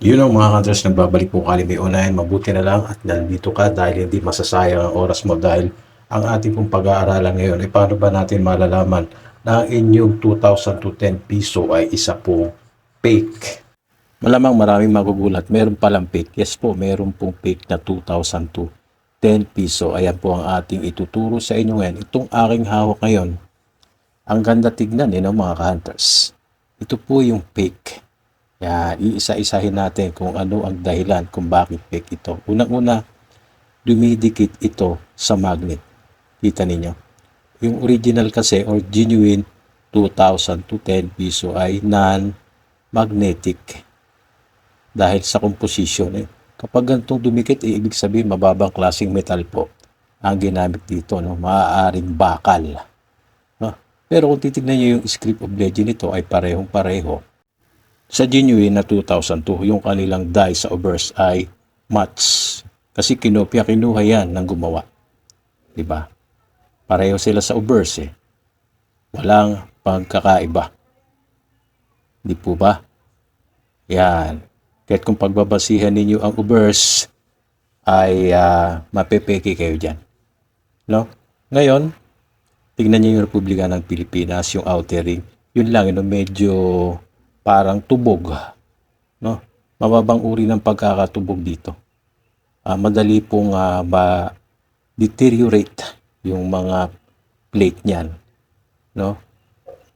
Yun ang mga counters na babalik po kali may unahin. Mabuti na lang at nandito ka dahil hindi masasayang ang oras mo dahil ang ating pong pag-aaralan ngayon ay paano ba natin malalaman na ang inyong 2,010 piso ay isa pong fake. Malamang maraming magugulat. Meron palang fake. Yes po, meron pong fake na 2,002 10 piso. Ayan po ang ating ituturo sa inyo ngayon. Itong aking hawak ngayon, ang ganda tignan eh, no, mga ka-hunters. Ito po yung fake. Yan, iisa-isahin natin kung ano ang dahilan kung bakit fake ito. Unang-una, dumidikit ito sa magnet. Kita ninyo? Yung original kasi or genuine 2,000 to 10 piso ay non-magnetic dahil sa composition. Eh. Kapag ganitong dumikit, eh, ibig sabihin mababang klaseng metal po ang ginamit dito. No? Maaaring bakal. No? Pero kung titignan nyo yung script of legend nito ay parehong pareho. Sa genuine na 2002, yung kanilang die sa obverse ay match. Kasi kinopya, kinuha yan ng gumawa. Diba? Pareho sila sa obverse eh. Walang pagkakaiba. Di po ba? Yan. Kahit kung pagbabasihan ninyo ang obverse, ay uh, mapepeke kayo dyan. No? Ngayon, tignan niyo yung Republika ng Pilipinas, yung outer ring. Yun lang, no, medyo parang tubog. No? Mababang uri ng pagkakatubog dito. Ah, madali pong uh, ma-deteriorate yung mga plate niyan. No?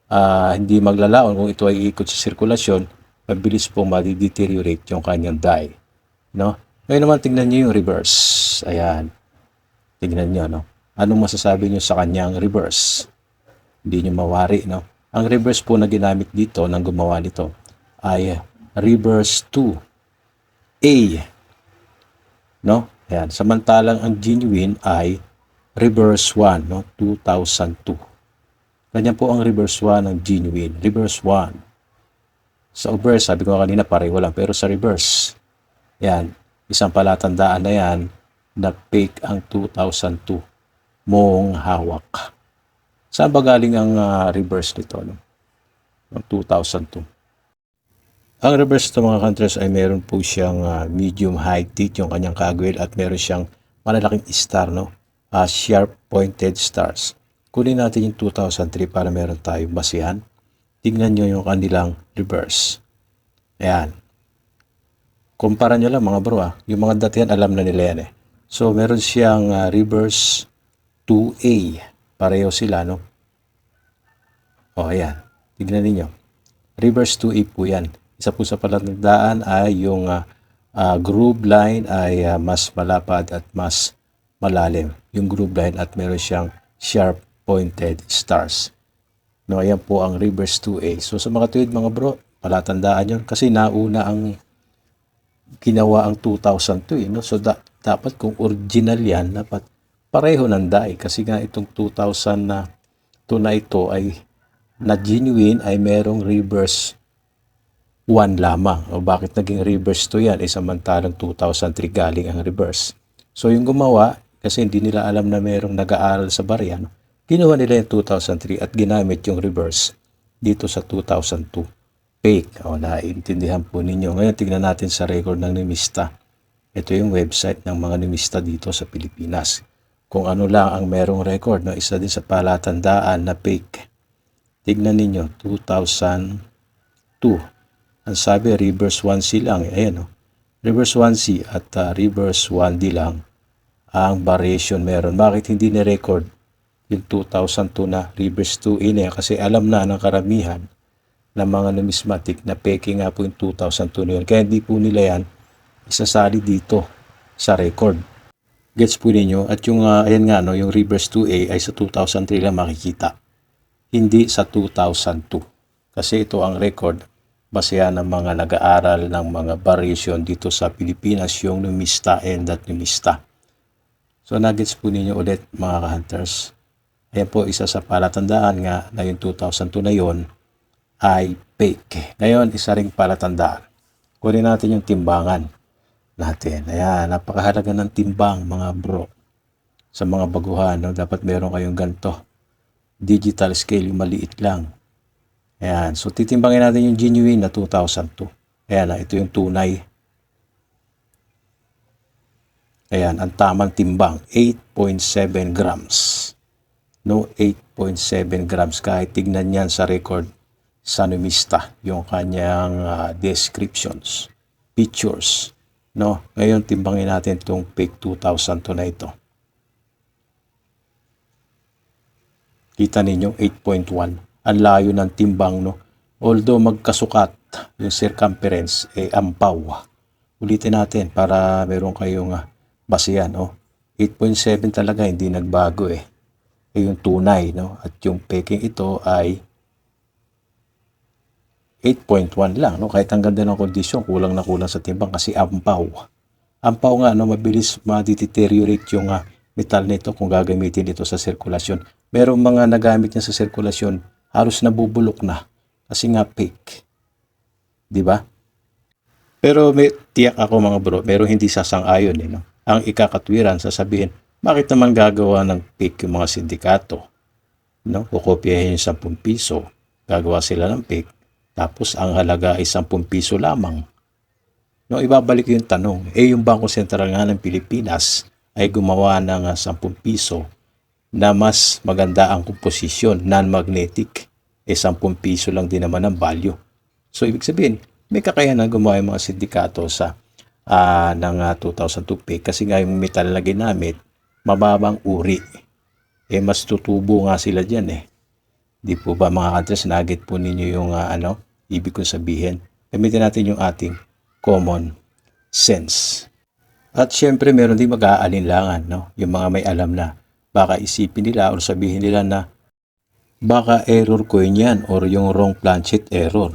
Ah, hindi maglalaon kung ito ay ikot sa sirkulasyon, mabilis pong ma-deteriorate yung kanyang die. No? Ngayon naman tingnan niyo yung reverse. Ayan. Tingnan niyo, no? Anong masasabi niyo sa kanyang reverse? Hindi niyo mawari, no? Ang reverse po na ginamit dito ng gumawa nito ay reverse 2 A. No? Ayan. Samantalang ang genuine ay reverse 1, no? 2002. Ganyan po ang reverse 1 ng genuine. Reverse 1. Sa obverse, sabi ko kanina pareho lang. Pero sa reverse, yan, isang palatandaan na yan na fake ang 2002 mong hawak. Saan ba galing ang uh, reverse nito? No? Ng 2002. Ang reverse ng mga countries ay meron po siyang uh, medium high teeth, yung kanyang kagwil, at meron siyang malalaking star, no? Uh, sharp pointed stars. Kunin natin yung 2003 para meron tayong basihan. Tingnan nyo yung kanilang reverse. Ayan. Kumpara nyo lang mga bro ah. Yung mga datihan alam na nila yan eh. So meron siyang uh, reverse 2A. Pareho sila no. O ayan. Tignan niyo. Reverse 2A po yan. Isa po sa palatandaan ay yung uh, uh, groove line ay uh, mas malapad at mas malalim. Yung groove line at meron siyang sharp pointed stars. No, ayan po ang reverse 2A. So sa mga tuwid mga bro, palatandaan yun kasi nauna ang ginawa ang 2002 eh, no? So da- dapat kung original yan, dapat pareho ng dai kasi nga itong 2000 na to na ito ay na genuine ay merong reverse 1 lamang. O bakit naging reverse to yan? Eh samantalang 2003 galing ang reverse. So yung gumawa, kasi hindi nila alam na merong nag-aaral sa barya, no? Kinuha nila yung 2003 at ginamit yung reverse dito sa 2002. Fake. O, naiintindihan po ninyo. Ngayon, tignan natin sa record ng Nimista. Ito yung website ng mga Nimista dito sa Pilipinas. Kung ano lang ang merong record, no? isa din sa palatandaan na fake. Tignan ninyo, 2002. Ang sabi, reverse 1C lang. Ayan, no? Reverse 1C at uh, reverse 1D lang ang variation meron. Bakit hindi ni-record yung 2002 na reverse 2 in eh, kasi alam na ng karamihan ng mga numismatic na peke nga po yung 2002 na yun. Kaya hindi po nila yan isasali dito sa record. Gets po ninyo? At yung, uh, ayan nga, no, yung reverse 2A ay sa 2003 lang makikita. Hindi sa 2002. Kasi ito ang record basehan ng mga nag-aaral ng mga variation dito sa Pilipinas, yung numista and that numista. So, nagets po ninyo ulit mga ka-hunters. Ayan po isa sa palatandaan nga na yung 2002 na yon ay fake. Ngayon, isa ring palatandaan. Kunin natin yung timbangan natin. Ayan, napakahalaga ng timbang mga bro. Sa mga baguhan, no, dapat meron kayong ganito. Digital scale, yung maliit lang. Ayan, so titimbangin natin yung genuine na 2002. Ayan, ito yung tunay Ayan, ang tamang timbang, 8.7 grams. No, 8.7 grams. Kahit tignan yan sa record sa numista, yung kanyang ah, descriptions, pictures. No, ngayon timbangin natin itong fake 2002 na ito. Kita ninyo, 8.1. Ang layo ng timbang, no? Although magkasukat yung circumference, eh, ampaw. Ulitin natin para meron kayong uh, basihan, no? 8.7 talaga, hindi nagbago eh. Eh, yung tunay, no? At yung peking ito ay 8.1 lang, no? Kahit ang ganda ng kondisyon, kulang na kulang sa timbang kasi ampaw. Ampaw nga, no? Mabilis ma-deteriorate yung uh, metal nito kung gagamitin ito sa sirkulasyon. Merong mga nagamit niya sa sirkulasyon, halos nabubulok na kasi nga fake. 'Di ba? Pero may tiyak ako mga bro, pero hindi sasang-ayon eh, no? Ang ikakatwiran sasabihin, bakit naman gagawa ng fake yung mga sindikato? No? Kukopyahin yung 10 piso, gagawa sila ng fake, tapos ang halaga ay 10 piso lamang. No, ibabalik yung tanong, eh yung Bangko Sentral nga ng Pilipinas ay gumawa ng ah, 10 piso na mas maganda ang komposisyon, non-magnetic. Eh 10 piso lang din naman ang value. So ibig sabihin, may kakayanan gumawa yung mga sindikato sa ah, ng ah, 2002 pay kasi nga yung metal na ginamit, mababang uri. Eh mas tutubo nga sila dyan eh. Di po ba mga kadres, nugget po ninyo yung ah, ano, ibig kong sabihin. Gamitin natin yung ating common sense. At syempre meron din mag-aalinlangan, no? Yung mga may alam na baka isipin nila o sabihin nila na baka error yun yan or yung wrong planchet error.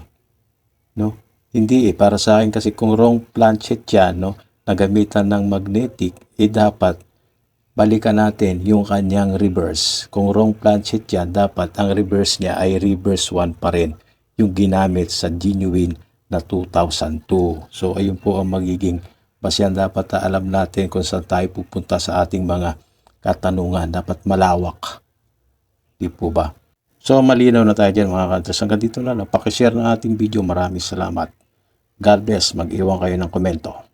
No? Hindi eh. Para sa akin kasi kung wrong planchet yan, no? Nagamitan ng magnetic, eh dapat balikan natin yung kanyang reverse. Kung wrong planchet yan, dapat ang reverse niya ay reverse 1 pa rin yung ginamit sa genuine na 2002. So ayun po ang magiging Basehan dapat na alam natin kung saan tayo pupunta sa ating mga katanungan. Dapat malawak. Di po ba? So malinaw na tayo dyan mga kantas. Hanggang dito na lang. Pakishare ng ating video. Maraming salamat. God bless. Mag-iwan kayo ng komento.